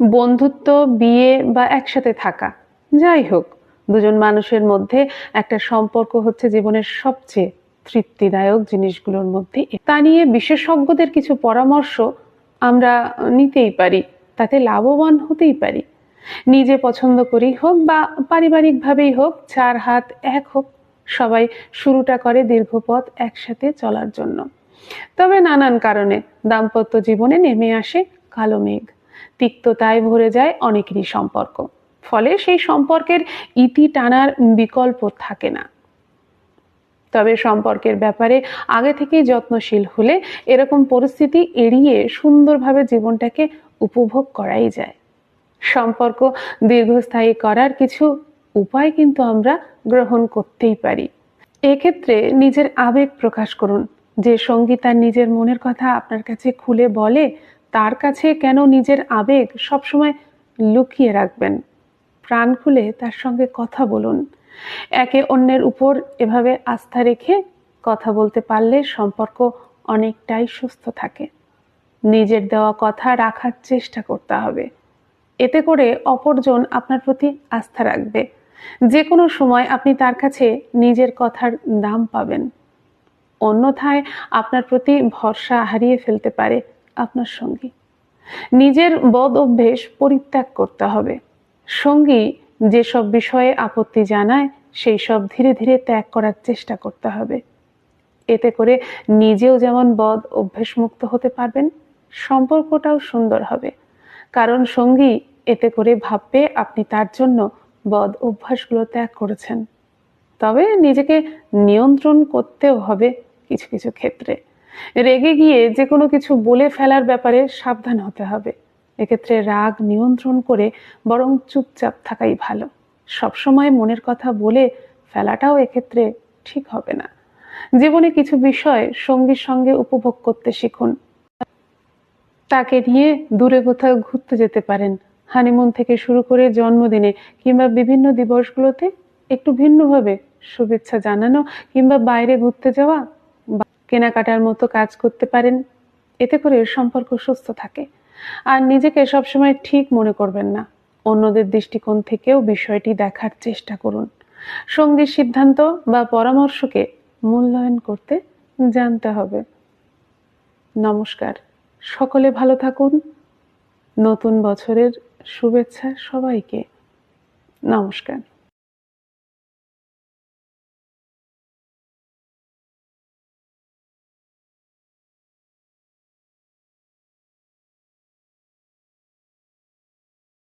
বন্ধুত্ব, বিয়ে বা একসাথে থাকা। যাই হোক, দুজন মানুষের মধ্যে একটা সম্পর্ক হচ্ছে জীবনের সবচেয়ে তৃপ্তিদায়ক জিনিসগুলোর মধ্যে তা নিয়ে বিশেষজ্ঞদের কিছু পরামর্শ আমরা নিতেই পারি, তাতে লাভবান হতেই পারি। নিজে পছন্দ করেই হোক বা পারিবারিকভাবেই হোক, চার হাত এক হোক, সবাই শুরুটা করে দীর্ঘ পথ একসাথে চলার জন্য। তবে নানান কারণে দাম্পত্য জীবনে নেমে আসে কালো মেঘ। তিক্ততায় ভরে যায় অনেকেরই সম্পর্ক। ফলে সেই সম্পর্কের ইতি টানার বিকল্প থাকে না। তবে সম্পর্কের ব্যাপারে আগে থেকেই যত্নশীল হলে এরকম পরিস্থিতি এড়িয়ে সুন্দরভাবে জীবনটাকে উপভোগ করাই যায়। সম্পর্ক দীর্ঘস্থায়ী করার কিছু উপায় কিন্তু আমরা গ্রহণ করতেই পারি। এক্ষেত্রে নিজের আবেগ প্রকাশ করুন। যে সঙ্গী তার নিজের মনের কথা আপনার কাছে খুলে বলে তার কাছে কেন নিজের আবেগ সবসময় লুকিয়ে রাখবেন? প্রাণ খুলে তার সঙ্গে কথা বলুন। একে অন্যের উপর এভাবে আস্থা রেখে কথা বলতে পারলে সম্পর্ক অনেকটাই সুস্থ থাকে। নিজের দেওয়া কথা রাখার চেষ্টা করতে হবে। এতে করে অপরজন আপনার প্রতি আস্থা রাখবে। যে কোনো সময় আপনি তার কাছে নিজের কথার দাম পাবেন। অন্যথায় আপনার প্রতি ভরসা হারিয়ে ফেলতে পারে। আপনার সঙ্গী। নিজের বদ অভ্যেস পরিত্যাগ করতে হবে। সঙ্গী যেসব বিষয়ে আপত্তি জানায়, সেই সব ধীরে ধীরে ত্যাগ করার চেষ্টা করতে হবে। এতে করে নিজেও যেমন বদ অভ্যেস মুক্ত হতে পারবেন, সম্পর্কটাও সুন্দর হবে। কারণ সঙ্গী এতে করে ভাববে আপনি তার জন্য বদ অভ্যাসগুলো ত্যাগ করেছেন। তবে নিজেকে নিয়ন্ত্রণ করতেও হবে কিছু কিছু ক্ষেত্রে। রেগে গিয়ে যে কোনো কিছু বলে ফেলার ব্যাপারে সাবধান হতে হবে। এক্ষেত্রে রাগ নিয়ন্ত্রণ করে বরং চুপচাপ থাকাই ভালো। সবসময় মনের কথা বলে ফেলাটাও এক্ষেত্রে ঠিক হবে না। জীবনে কিছু বিষয় সঙ্গীর সঙ্গে উপভোগ করতে শিখুন। তাকে নিয়ে দূরে কোথাও ঘুরতে যেতে পারেন। হানিমুন থেকে শুরু করে জন্মদিনে কিংবা বিভিন্ন দিবসগুলোতে একটু ভিন্নভাবে শুভেচ্ছা জানানো কিংবা বাইরে ঘুরতে যাওয়া কেনাকাটার মতো কাজ করতে পারেন, এতে করে সম্পর্ক সুস্থ থাকে। আর নিজেকে সবসময় ঠিক মনে করবেন না। অন্যদের দৃষ্টিকোণ থেকেও বিষয়টি দেখার চেষ্টা করুন। সঙ্গীর সিদ্ধান্ত বা পরামর্শকে মূল্যায়ন করতে জানতে হবে। নমস্কার। সকলে ভালো থাকুন। নতুন বছরের শুভেচ্ছা সবাইকে। নমস্কার।